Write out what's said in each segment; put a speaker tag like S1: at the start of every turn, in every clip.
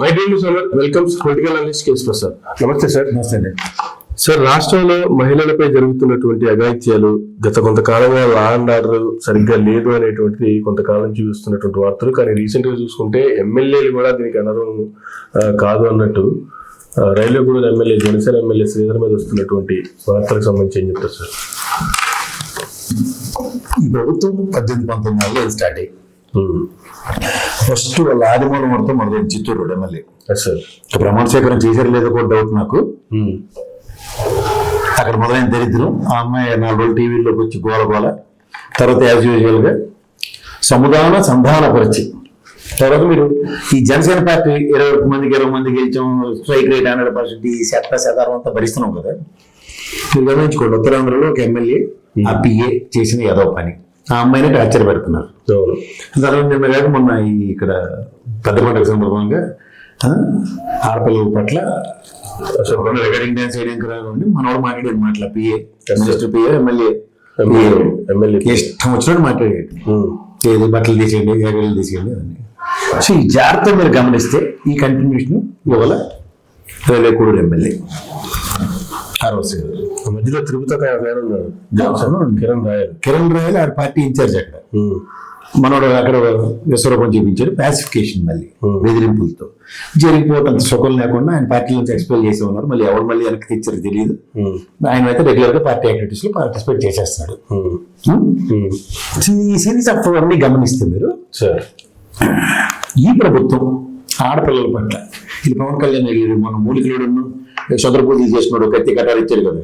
S1: My dream sir welcome political analyst case Prasad నమస్తే sir
S2: నమస్తే అండి.
S1: సార్ రాష్ట్రంలో మహిళలపై జరుగుతున్నటువంటి అఘాయిత్యాలు గత కొంతకాలంగా లా అండ్ ఆర్డర్ సరిగ్గా లేదు అనేటువంటిది కొంతకాలం నుంచి చూస్తున్నటువంటి వార్తలు. కానీ రీసెంట్గా చూసుకుంటే ఎమ్మెల్యేలు కూడా దీనికి అనర్హం ఆ, కాదు అన్నట్టు ఆ, రైల్వేగూడెం ఎమ్మెల్యే జనసేన ఎమ్మెల్యే శ్రీధర్ మీద వస్తున్నటువంటి వార్తలకు సంబంధించి ఏం చెప్తారు సార్
S2: ఈ ప్రభుత్వం పద్దెనిమిది పంతొమ్మిది స్టార్ట్ అయ్యి. ఫస్ట్ వాళ్ళ ఆదిమూలం మొత్తం మొదలైంది చిత్తూరు రోడ్ ఎమ్మెల్యే ప్రమాణ స్వీకారం చేశారు లేదో కూడా డౌట్ నాకు.
S1: ఉమ్.
S2: అక్కడ మొదలైన దరిద్రం ఆ అమ్మాయి నాలుగు రోజులు టీవీలోకి వచ్చి గోల గోల. తర్వాత యాజ్ యూజువల్గా సముదాన సంధానపరిచి తర్వాత మీరు ఈ జనసేన పార్టీ ఇరవై ఒక్క మందికి ఇరవై మందికి గెలిచాం స్ట్రైక్ రేట్ హండ్రెడ్ పర్సెంట్ ఈ శత శతారం అంతా భరిస్తున్నాం కదా. మీరు గమనించుకోండి ఉత్తరాంధ్రలో ఒక ఎమ్మెల్యే ఆ పిఏ చేసిన ఏదో పని. ఆ అమ్మాయిని టార్చర్ పెడుతున్నారు. తర్వాత నిన్న కాక మొన్న ఈ ఇక్కడ పెద్ద పండుగ సందర్భంగా ఆడపిల్లల పట్ల రికార్డింగ్ డ్యాన్స్ వేయడానికి రాకుండా మనోడు మాట్లాడేది మాటల PA minister PA MLA.
S1: MLA
S2: ఇష్టం వచ్చినట్టు మాట్లాడేది. ఏది బట్టలు తీసేయండి ఏగలు తీసేయండి అవన్నీ సో ఈ జాగ్రత్త మీరు గమనిస్తే ఈ కంటిన్యూషన్ ఇవాళ రైల్వే కూడూరు ఎమ్మెల్యే. ఆర్ఓసి
S1: ఆ మధ్యలో తిరుపతి ఒక ఆయన ఉన్నారు.
S2: జాన్సన్
S1: కిరణ్ రాయల్.
S2: కిరణ్ రాయల్ ఆ పార్టీ ఇన్ఛార్జ్ అక్కడ. మనోడు అక్కడ విశ్వరూపం చూపించాడు పాసిఫికేషన్ మళ్ళీ. బెదిరింపులతో. జరిగిపోవటం సుఖం లేకుండా ఆయన పార్టీ నుంచి ఎక్స్పెల్ చేసి ఉన్నారు. మళ్ళీ ఎవరు మళ్ళీ వెనక్కి తెచ్చారు తెలియదు. ఆయన అయితే రెగ్యులర్గా పార్టీ యాక్టివిటీస్లో పార్టిసిపేట్ చేసేస్తున్నాడు. ఈ సిరీస్ ఆఫ్ అన్ని గమనిస్తే మీరు
S1: సార్.
S2: ఈ ప్రభుత్వం ఆడపిల్లల పట్ల ఇది పవన్ కళ్యాణ్ మన మూలికలుడు సొంత పూజలు చేసినాడు కత్తి కట్టారు ఇచ్చాడు కదా.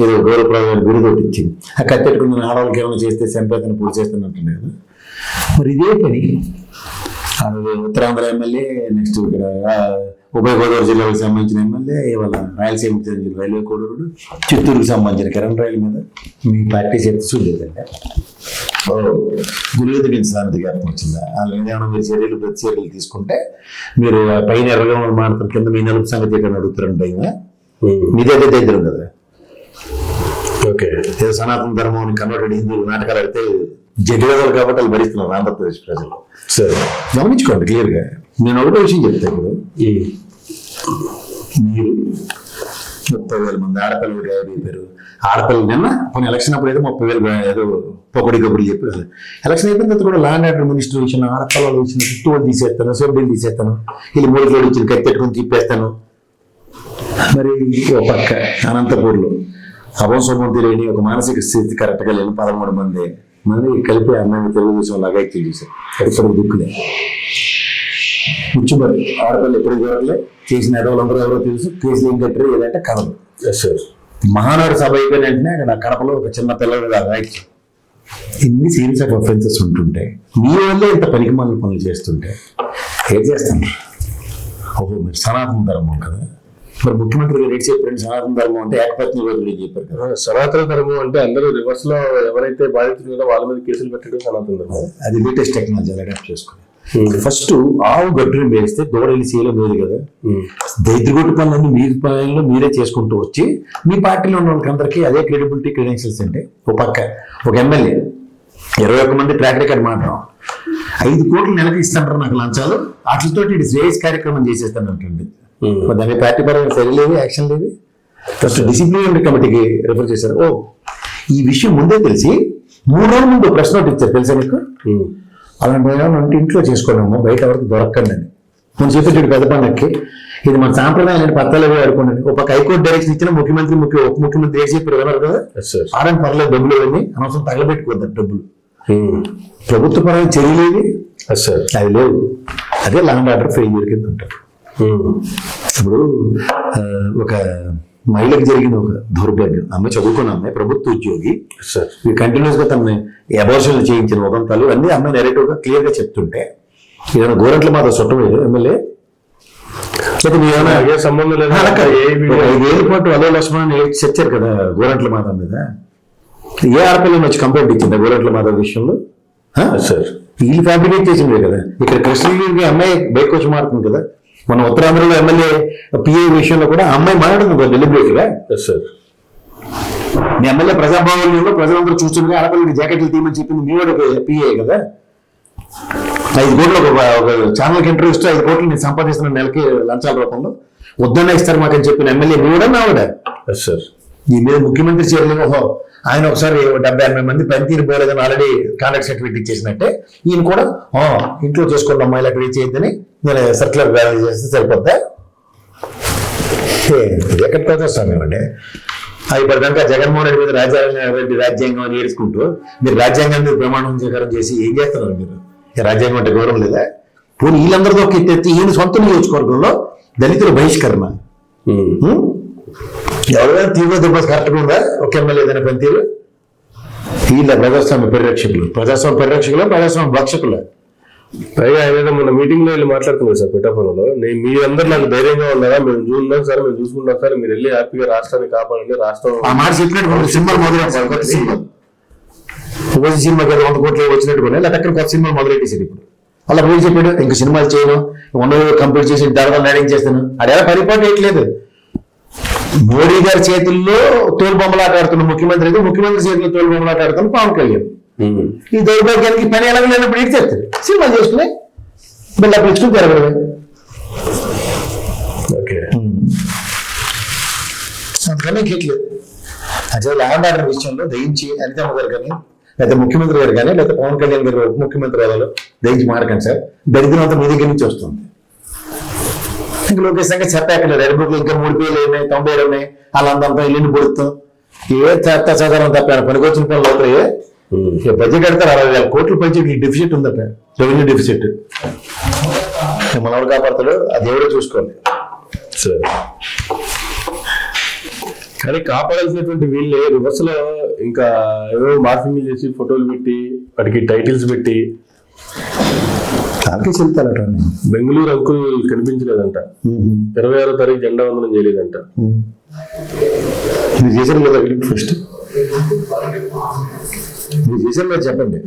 S2: ఏదో గౌరవప్రదమైన గురి తోటి ఇచ్చింది ఆ కత్తెట్టుకున్న ఆడవాళ్ళకి ఏమైనా చేస్తే చంపేతను పూర్తి చేస్తున్నట్టు కదా మరి ఇదే పని ఉత్తరాంధ్ర ఎమ్మెల్యే నెక్స్ట్ ఇక్కడ ఉభయ గోదావరి జిల్లాకు సంబంధించిన ఎమ్మెల్యే ఇవాళ రాయలసీమ రైల్వే కోడూరుడు చిత్తూరుకు సంబంధించిన కిరణ్ రైలు మీద మీ పార్టీ చేతి చూడలేదండి గురువు దించడానికి జ్ఞాపకం వచ్చిందా వాళ్ళు ఏదైనా మీరు చర్యలు ప్రతి చర్యలు తీసుకుంటే మీరు పైన ఎర్రగా మాడతారు కింద మీ నలుపు సంగతి ఎక్కడ
S1: అడుగుతారంటే
S2: మీదే దగ్గర కదా
S1: ఓకే.
S2: ఏదో సనాతన ధర్మం కన్వర్టెడ్ హిందువులు నాటకాలు ఆడితే జగవేదాలు కాబట్టి వాళ్ళు భరిస్తున్నారు ఆంధ్రప్రదేశ్ ప్రజలు.
S1: సరే.
S2: గమనించుకోండి క్లియర్గా నేను ఒకటే విషయం చెప్తా ఇప్పుడు.
S1: ఉమ్.
S2: మీరు? ముప్పై వేల మంది ఆడపిల్లలు అయిపోయారు ఆడపిల్లలు నిన్న కొన్ని ఎలక్షన్ అప్పుడు అయితే ముప్పై వేలు ఏదో పొగడి కబుర్లు చెప్పారు ఎలక్షన్ అయిపోయిన తర్వాత కూడా ల్యాండ్ ఆర్డర్ మినిస్టర్ ఇచ్చిన ఆడపిల్లలు ఇచ్చిన చుట్టూ తీసేస్తాను సోబీలు తీసేస్తాను వీళ్ళు మూడు ఇచ్చిన కత్తెట్టుకుని తిప్పేస్తాను. మరి ఒక పక్క అనంతపూర్లో. అభం సొమ్మం తెలియని ఒక మానసిక స్థితి కరెక్ట్గా లేని పదమూడు మంది మళ్ళీ కలిపి అన్నని తెలుగుదేశం లాగా చేశారు. ఇక్కడ దిక్కులే. ముచ్చుమరి ఆడపిల్ల ఎప్పుడు చూడలే చేసిన ఎడవలందరూ ఎవరో తెలుసు. కేసులు ఏం కట్టారు ఏదంటే కథలు మహానాడు సభ అయిపోయిన వెంటనే అక్కడ కడపలో ఒక చిన్న పిల్లలు రైట్ ఇన్ని సీరియస్ ఆఫ్ అఫెన్సెస్ ఉంటుంటే మీ వల్లే ఇంత పనికి పనులు చేస్తుంటే ఏం చేస్తాను? ఓహో మీరు సనాతన ధర్మం కదా. మరి ముఖ్యమంత్రి గారు ఏం చెప్పారండి సనాతన ధర్మం అంటే ఏకపత్ని రోజులు చెప్పారు కదా.
S1: సనాతన ధర్మం అంటే అందరూ రివర్స్లో ఎవరైతే బాధితులు ఉన్నారో వాళ్ళ మీద కేసులు పెట్టడం సనాతన ధర్మం.
S2: అది లేటెస్ట్ టెక్నాలజీ అడాప్ట్ చేసుకుని. ఫస్ట్ ఆవు గట్టుని వేస్తే దూడని సీలో మేలు కదా.
S1: ఉమ్.
S2: దైత్రగొట్టు పనులన్నీ మీ పనులు మీరే చేసుకుంటూ వచ్చి మీ పార్టీలో ఉన్న వాళ్ళకందరికీ అదే క్రెడిబిలిటీ క్రెడెన్షియల్స్ అంటే ఒక పక్క ఒక ఎమ్మెల్యే ఇరవై ఒక్క మంది ట్రాక్ రికార్డ్ మాట్లాడడం ఐదు కోట్లు నెలకి ఇస్తాంటారు నాకు లంచాలు. వాటితో ఇది శ్రేయస్ కార్యక్రమం చేసేస్తానంటండి. దాని పార్టీ పరంగా చర్య లేదు యాక్షన్ లేదు ఫస్ట్ డిసిప్లినరీ కమిటీకి రిఫర్ చేశారు. ఓ ఈ విషయం ముందే తెలిసి మూడు రోజుల ముందు ప్రశ్న ఒకటి ఇచ్చారు. తెలుసా మీకు?
S1: ఉమ్.
S2: అలాంటి ఉంటే ఇంట్లో చేసుకోవడము బయట ఎవరికి దొరకండి అని. మనం చెప్పేటప్పుడు పెద్ద పండక్కి ఇది మన సాంప్రదాయం అంటే పత్తాలు పోయి ఆడుకోండి ఒక హైకోర్టు డైరెక్షన్ ఇచ్చిన ముఖ్యమంత్రి ముఖ్య ఉప ముఖ్యమంత్రి ఏం చెప్పారు విన్నారు కదా? ఆడని పర్లేదు డబ్బులు ఇవన్నీ అనవసరం తగలబెట్టుకోవద్దు డబ్బులు.
S1: ఉమ్.
S2: ప్రభుత్వ పరమైన చర్యలేవి? అది లేవు. అదే లాండ్ ఆర్డర్ ఫెయిల్యూర్ కింద ఉంటారు. ఇప్పుడు ఒక మహిళకు జరిగిన ఒక దౌర్భాగ్యం. ఆమె చదువుకున్న అమ్మాయి ప్రభుత్వ ఉద్యోగి. కంటిన్యూస్గా తనని అబార్షన్లు చేయించిన ఉదంతాలు అన్ని అమ్మాయి నెరేటివ్గా క్లియర్గా చెప్తుంటే ఏదైనా గోరంట్ల మాతో చుట్టం ఎమ్మెల్యే? ఏమైనా
S1: ఏ సంబంధం లేదు.
S2: అలో లక్ష్మణ్ చచ్చారు కదా గోరంట్ల మాధవ్ మీద? ఏ ఆడపిల్లని వచ్చి కంప్లైంట్ ఇచ్చిందా గోరంట్ల మాధవ్ విషయంలో?
S1: సార్
S2: వీళ్ళు ఫ్యాబ్రికేట్ చేసిందే కదా. ఇక్కడ కృష్ణగిరి అమ్మాయి బయటకు వచ్చి మారుతుంది కదా. మన ఉత్తరాంధ్రలో ఎమ్మెల్యే పిఏ విషయంలో కూడా అమ్మాయి మాట్లాడుతుంది
S1: డెలిబరేట్గా.
S2: మీ ఎమ్మెల్యే ప్రజాభవనంలో ప్రజలందరూ చూస్తుండగా ఆడపిల్లకి జాకెట్లు తీయమని చెప్పింది మీ వాడు పిఏ కదా? ఐదు కోట్లు ఒక ఛానల్కి ఇంటర్వ్యూ ఇస్తే ఐదు కోట్లు నేను సంపాదిస్తున్న నెలకి లంచాల రూపంలో. వద్దన్నా ఇస్తారు మాకని చెప్పిన ఎమ్మెల్యే కూడా నావిడ
S1: సార్
S2: ఈ మీద ముఖ్యమంత్రి చర్యలు ఓహో ఆయన ఒకసారి డెబ్బై ఎనభై మంది పనితీరు పోలేదని ఆల్రెడీ కాంట్రాక్ట్ సర్టిఫికేట్ ఇచ్చేసినట్టే. ఈయన కూడా "ఆ, ఇంట్లో చేసుకోండి అమ్మాయిలు అక్కడ చేయొద్దని నేను సర్క్యులర్ వ్యాలీ చేస్తే సరిపోద్దా? ఎక్కడికి వస్తాను ఏమండి ఇప్పటిదాకా జగన్మోహన్ రెడ్డి మీద రాజ్యాంగం రాజ్యాంగం అని ఏడుచుకుంటూ మీరు రాజ్యాంగాన్ని ప్రమాణం స్వీకారం చేసి ఏం చేస్తున్నారు మీరు? రాజ్యాంగం అంటే గౌరవం లేదా? పోనీ వీళ్ళందరితో ఎత్తి ఈయన సొంత నియోజకవర్గంలో దళితుల బహిష్కరణ.
S1: ఉమ్.
S2: ఉం? ఎవరైనా తీవ్ర దెబ్బ కరెక్ట్గా ఉందా? ఒక ఎమ్మెల్యే ఏదైనా పనితీరు? వీళ్ళ ప్రజాస్వామ్య పరిరక్షకులు. ప్రజాస్వామ్య పరిరక్షకులు ప్రజాస్వామ్య భక్షకులు
S1: పైగా ఆయన ఏదో మొన్న మీటింగ్లో వెళ్ళి మాట్లాడుతున్నారు సార్ పిఠాపురంలో. నేను మీ అందరు నాకు ధైర్యంగా ఉన్నారా? మేము చూస్తున్నాం సార్ మేము చూసుకుంటాం సార్. మీరు వెళ్ళి హ్యాపీగా రాష్ట్రాన్ని కాపాడండి రాష్ట్రం
S2: ఆ మాట చెప్పినట్టు సినిమా సినిమా కదా వంద కోట్లు వచ్చినట్టు లేకపోతే అక్కడ కొత్త సినిమాలు మొదలెట్టేసారు ఇప్పుడు. అలా పోయి చెప్పాడు ఇంక సినిమాలు చేయను ఉన్న కంప్లీట్ చేసి తర్వాత మ్యారేజ్ చేస్తాను? అదేలా పరిపాటు వేయట్లేదు. మోడీ గారి చేతుల్లో తోలు బొమ్మలాట ఆడుతున్న ముఖ్యమంత్రి అయితే ముఖ్యమంత్రి చేతుల్లో తోలు బొమ్మలాట ఆడుతున్న పవన్ కళ్యాణ్. ఈ దౌర్భాగ్యానికి పని ఎలా లేనప్పుడు ఏంటి చేస్తారు? సినిమాలు చేసుకుని బిల్డప్ ఇచ్చుకుని తిరగడమే.
S1: ఓకే.
S2: అందుకని కేట్లేదు అసలు ల్యాండ్ ఆర్డర్ విషయంలో దయించి అనితమ్మ గారు కానీ లేదా ముఖ్యమంత్రి గారు కానీ లేదా పవన్ కళ్యాణ్ గారు ఉప ముఖ్యమంత్రి వాళ్ళు దయించి మారకండి సార్. దరిద్రం అంతా మీ దగ్గర నుంచి వస్తుంది. ఇంకా లోకేష్ సంగతి చెప్పాకలేదు ఎడబుక్లు ఇంకా మూడు పేర్లు ఉన్నాయి తొంభై ఏడు ఉన్నాయి వాళ్ళంతా ఇల్లుని పొడుస్తాం. ఏ చెత్త చదవడం తప్పాను పనికొచ్చిన పనులు అవుతాయి? బడ్జెట్ కడతారు అరవై వేల కోట్ల బడ్జెట్ డెఫిసిట్ ఉందట. రెవెన్యూ డెఫిసిట్ మనవడు కాపాడతాడు అది ఎవరో చూసుకోవాలి.
S1: సరే. కానీ కాపాడాల్సినటువంటి వీళ్ళే రివర్స్లో ఇంకా ఏవో మార్ఫింగ్ చేసి ఫోటోలు పెట్టి వాటికి టైటిల్స్ పెట్టి.
S2: దానికి చెల్తారట
S1: బెంగళూరు అంకుల్ కనిపించలేదంట. ఇరవై ఆరో తారీఖు జెండా వందనం చేయలేదంట.
S2: మీరు చేశారు కదా ఫస్ట్ మీరు చేశారు కదా చెప్పండి.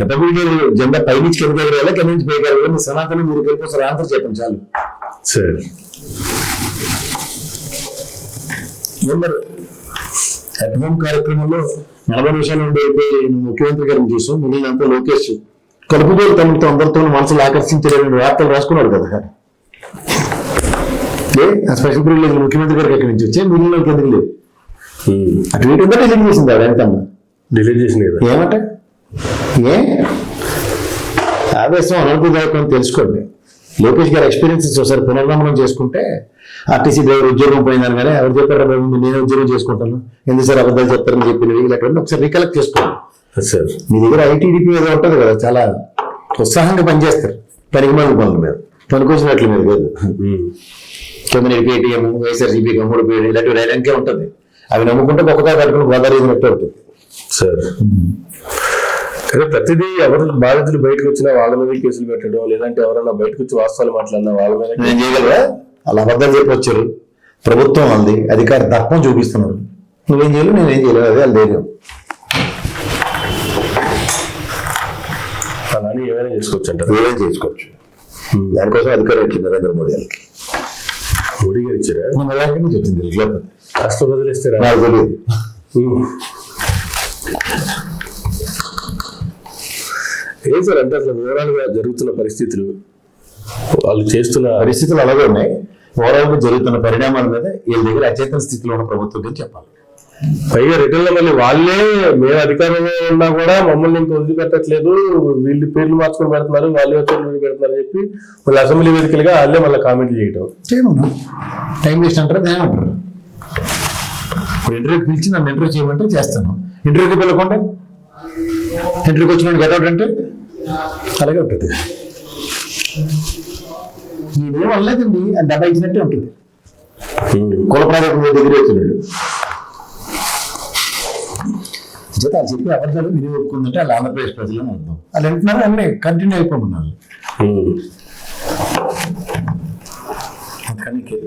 S2: రిపబ్లిక్ డే జెండా పైనుంచి కింద ఎగరాలి కింద నుంచి పైకి ఎగరాలి మీ సనాతనం మీరు వెళ్ళిపోతారు ఆన్సర్ చెప్పండి చాలు.
S1: సరే.
S2: ఏమన్నారు అట్ హోమ్ కార్యక్రమంలో నలభై నిమిషాలు ఉండి ముఖ్యమంత్రి గారిని చూసాం మిగిలిన అంతా లోకేష్. కలుపుగోలు తమతో అందరితో మనసులు ఆకర్షించే రెండు వార్తలు రాసుకున్నాడు కదా ఆ స్పెషల్ ప్రివిలేజ్ ముఖ్యమంత్రి గారికి ఎక్కడి నుంచి వచ్చే మిగిలిన ఎందుకు లేదు. అటు వీటి ఉందా డిలీట్ చేసింది ఆవిడ ఎంతమ్మా
S1: డిలీట్ కదా.
S2: ఏమట? ఏ? ఆవేశం అనర్థదాయకం అని తెలుసుకోండి. లోకేష్ గారి ఎక్స్పీరియన్సెస్ ఒకసారి పునర్గమనం చేసుకుంటే ఆర్టీసీ డ్రైవర్ ఉద్యోగం పోయిందని కానీ ఎవరు చెప్పారు నేను ఉద్యోగం చేసుకుంటాను. ఎందుకు సార్ అబద్ధాలు చెప్తారని చెప్పినవి ఇలాంటి ఒకసారి రికలెక్ట్ చేసుకోండి.
S1: సార్
S2: మీ దగ్గర ఐటీడీపీ ఏదో ఉంటుంది కదా చాలా ఉత్సాహంగా పనిచేస్తారు. పనికి మంది పనుల మీద. పనికొచ్చినట్లు మీద కాదు. కింద పేటీఎం వైఎస్ఆర్సీపీ కమ్ముడు పేరు ఇలాంటివి రైలంకే ఉంటుంది. అవి నమ్ముకుంటే ఒక్కగా కట్టుకుని గోదావరి ఉంటుంది
S1: సార్. కానీ ప్రతిదీ ఎవరు బాధితులు బయటకు వచ్చినా వాళ్ళ మీద కేసులు పెట్టడం లేదంటే ఎవరైనా బయటకు వచ్చి వాస్తవాలు మాట్లాడినా వాళ్ళ మీద
S2: నేను చేయగలరా అలా అబద్ధాలు చెప్పి వచ్చారు. ప్రభుత్వం ఉంది అధికార దర్పం చూపిస్తున్నారు. నువ్వేం చేయలేవు నేనేం చేయలేదు అదే వాళ్ళ ధైర్యం.
S1: అలానే ఏమైనా చేసుకోవచ్చు అంటారు
S2: నువ్వేం చేసుకోవచ్చు దానికోసం అధికారం వచ్చింది నరేంద్ర మోడీ వాళ్ళకి
S1: మోడీ గారు ఇచ్చారా? రాష్ట్ర బదిలిస్తారా
S2: నాకు తెలియదు.
S1: ఏం సార్ అంటే అసలు వివరాలుగా జరుగుతున్న పరిస్థితులు? వాళ్ళు చేస్తున్న
S2: పరిస్థితులు అలాగే ఉన్నాయి. ఓవరాల్గా జరుగుతున్న పరిణామాల మీద వీళ్ళ దగ్గర అచేతన స్థితిలో ఉన్న ప్రభుత్వం గురించి చెప్పాలి.
S1: పైగా రిటర్న్ మళ్ళీ వాళ్ళే మేము అధికారంలో ఉన్నా కూడా మమ్మల్ని ఇంకా వదిలిపెట్టట్లేదు. వీళ్ళు పేర్లు మార్చుకొని పెడుతున్నారు వాళ్ళే పేర్లు పెడుతున్నారు అని చెప్పి వాళ్ళు అసెంబ్లీ వేదికలుగా వాళ్ళే మళ్ళీ కామెంట్లు చేయటం
S2: చేయమన్నా టైం వేస్ట్ అంటారు? ఏమంటారు ఇప్పుడు ఇంటర్వ్యూకి పిలిచి నన్ను ఇంటర్వ్యూ చేయమంటే చేస్తాను. ఇంటర్వ్యూకి పిలవకుండా ఇంటర్వ్యూకి వచ్చిన గెటౌట్ అంటే? అలాగే ఉంటుంది. నేనేం అనలేదండి అని డబ్బా ఇచ్చినట్టే ఉంటుంది. కుల ప్రాజెక్ట్ మీద దగ్గర వచ్చినాడు. చేత వాళ్ళు చెప్పి అబద్ధాలు విని ఒప్పుకుందంటే వాళ్ళు ఆంధ్రప్రదేశ్ ప్రజలను అర్థం. వాళ్ళు వింటున్నారు? అన్నీ కంటిన్యూ అయిపోమన్నారు అందుకని ఇంకేం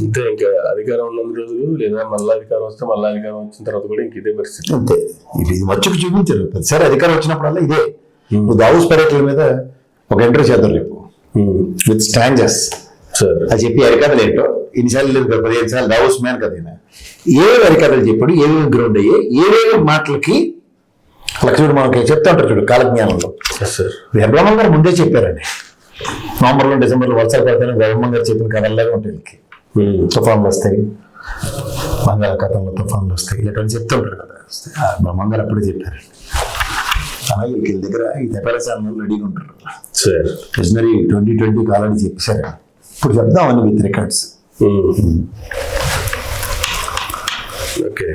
S1: అంతే ఇంకా అధికారం ఉన్నంత రోజులు లేదా మళ్ళీ అధికారం వస్తే మళ్ళీ అధికారం వచ్చిన తర్వాత కూడా ఇంక ఇదే పరిస్థితి.
S2: అంతే. ఇది మచ్చుకు చూపించారు. ప్రతిసారి అధికారం వచ్చినప్పుడల్లా ఇదే. దావుస్ పర్యటన మీద ఒక ఎంట్రీ చేద్దాం రేపు. With stanzas
S1: sir.
S2: అది చెప్పి అరికథలు ఏంటో? ఇన్నిసార్లు లేదు కదా పదిహేను సార్లు దావుస్ మ్యాన్ కదా ఈయన. ఏవేవి అరికథలు చెప్పాడు? ఏవేవి గ్రౌండ్ అయ్యాయి? ఏవేవి మాటలకి లక్ష్మణుడు మనకి చెప్తా ఉంటారు చూడు కాలజ్ఞానంలో.
S1: సార్
S2: బ్రహ్మం గారు ముందే చెప్పారండి. నవంబర్లో డిసెంబర్లో వర్షాలు పడతాయని బ్రహ్మం గారు చెప్పిన కథల్లాగా ఉంటాయి వీళ్ళకి. తుఫాన్లు వస్తాయి. బంగాళాఖాతంలో తుఫాన్లు వస్తాయి. ఇలాంటివన్నీ చెప్తూ ఉంటారు కదా. గారు అప్పుడే చెప్పారు. అలాగే వీళ్ళ దగ్గర ఈ తెపరచాలను రెడీగా ఉంటారు.
S1: సార్.
S2: విజనరీ ట్వంటీ ట్వంటీకి ఆల్రెడీ చెప్పేశారు ఇప్పుడు చెప్దామని విత్ రికార్డ్స్
S1: ఓకే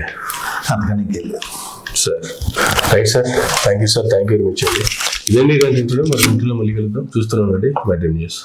S2: అందుకని ఇంకెళ్ళారు
S1: sir right sir thank you sir thank you అండి ఇదండి ఈరోజు ఇంట్లో మరి ఇంట్లో మళ్ళీ కలుద్దాం. చూస్తున్నానండి మై న్యూస్